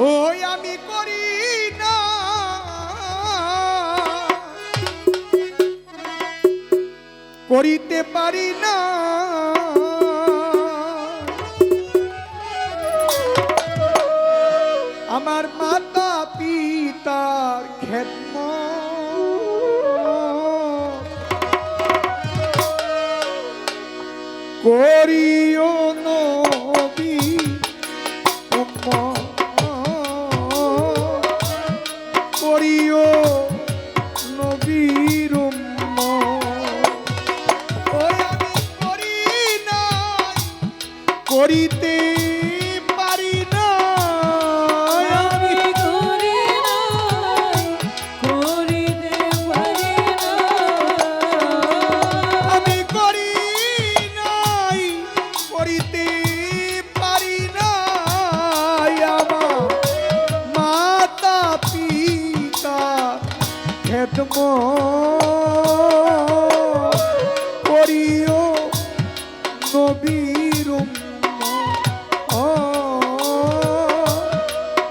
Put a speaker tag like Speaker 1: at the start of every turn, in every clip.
Speaker 1: ওই আমি করি না। করিতে পারি না। আমার মাতা পিতার খেদম করিও করিতে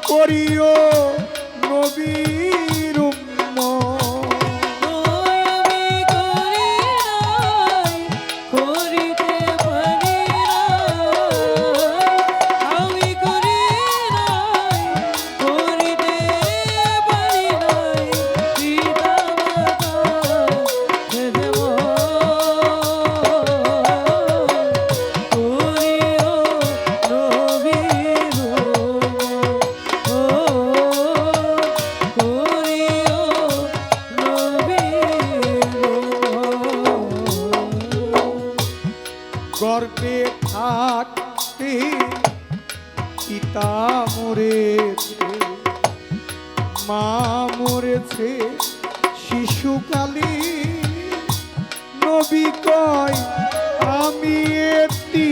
Speaker 1: করিও মরেছে শিশুকালে। নবী কয় আমি একটি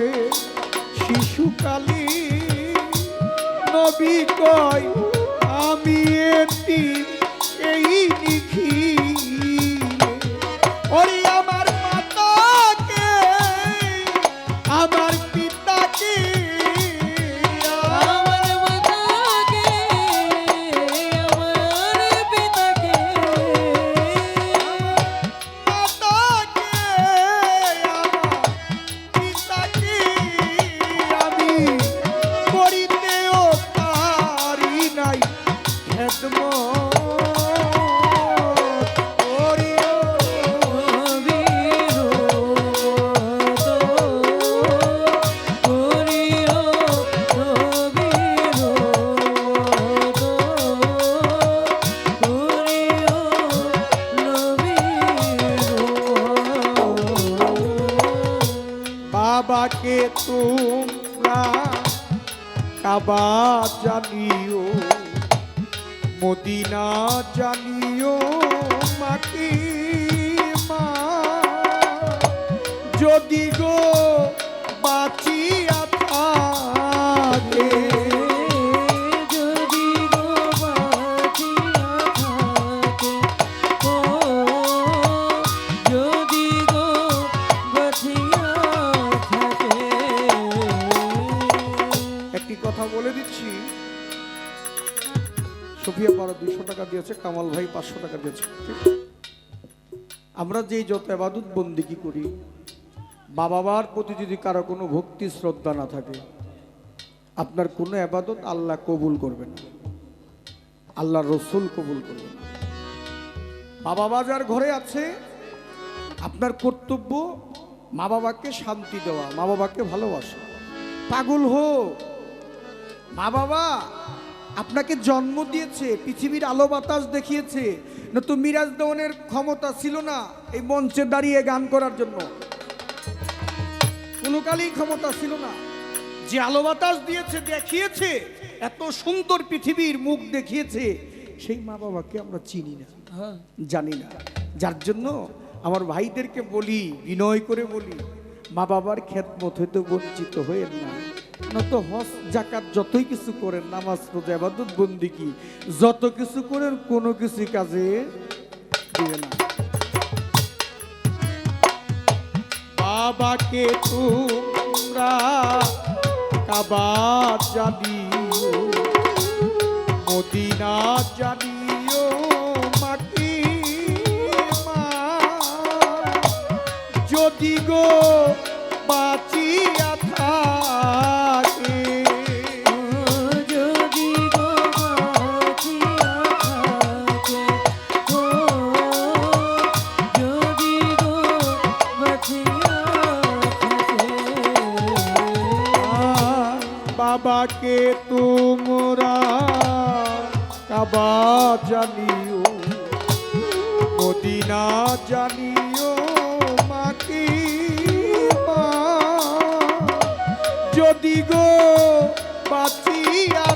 Speaker 1: মরেছে শিশুকালী। নবী কয় আমি এটি বাবাকে তোমরা কাবা জানিও। মদিনা জানিও মাকে মা। যদি গো বাঁচিয়া থাকে
Speaker 2: যদি গো বাঁচিয়া থাকে ও যদি গো বাঁচিয়া থাকে।
Speaker 1: একটি কথা বলে দিচ্ছি। সুফিয়া পাড়া দুশো টাকা দিয়েছে, কামাল ভাই পাঁচশো টাকা দিয়েছে। আমরা যেই যত আবাদত বন্দিকি করি, মা বাবার প্রতি যদি কারও কোনো ভক্তি, শ্রদ্ধা না থাকে, আপনার কোনো আবাদত আল্লাহ কবুল করবে না। আল্লাহ রসুল কবুল করবে না। মা বাবা যার ঘরে আছে, আপনার কর্তব্য মা বাবাকে শান্তি দেওয়া, মা বাবাকে ভালোবাসা। পাগল হোক, মা বাবা আপনাকে জন্ম দিয়েছে, পৃথিবীর আলো বাতাস দেখিয়েছে, না তো মিরাজ দেওয়ানের ক্ষমতা ছিল না এই মঞ্চে দাঁড়িয়ে গান করার জন্য? কোনো কালেই ক্ষমতা ছিল না। যে আলো বাতাস দিয়েছে, দেখিয়েছে, এত সুন্দর পৃথিবীর মুখ দেখিয়েছে, সেই মা বাবাকে আমরা চিনি না, জানি না। যার জন্য আমার ভাইদেরকে বলি, বিনয় করে বলি মা বাবার খেদমত হইতে বঞ্চিত হয়ে না। নত হজ জাকাত যতই কিছু করেন, নামাজ, রোজা আবাদত বন্দিকি যত কিছু করেন, কোনো কিছু কাজে দিবে না। বাবাকে তোমরা কাবা জানিও, মদিনা জানিও, মাটি মা যদি গো থাকে বাবাকে তোমরা কাবা জানিও মদিনা জানিও মাকে মা। যদি গো বাঁচিয়া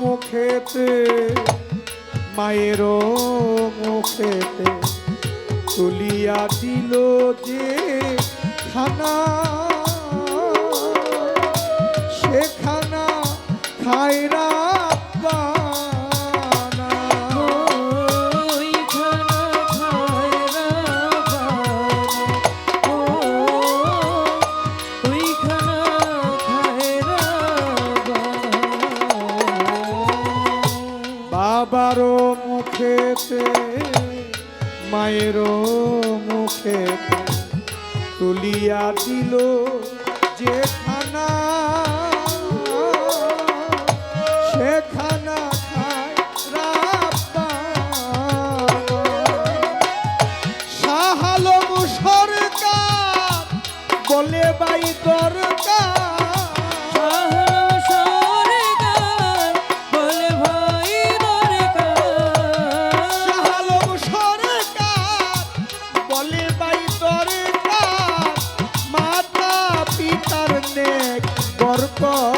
Speaker 1: মুখেতে মায়েরও মুখেতে তুলিয়া দিল যে খানা। সেখানা খায়রা মায়েরও মুখে তুলিয়া দিল যে খানা। Oh.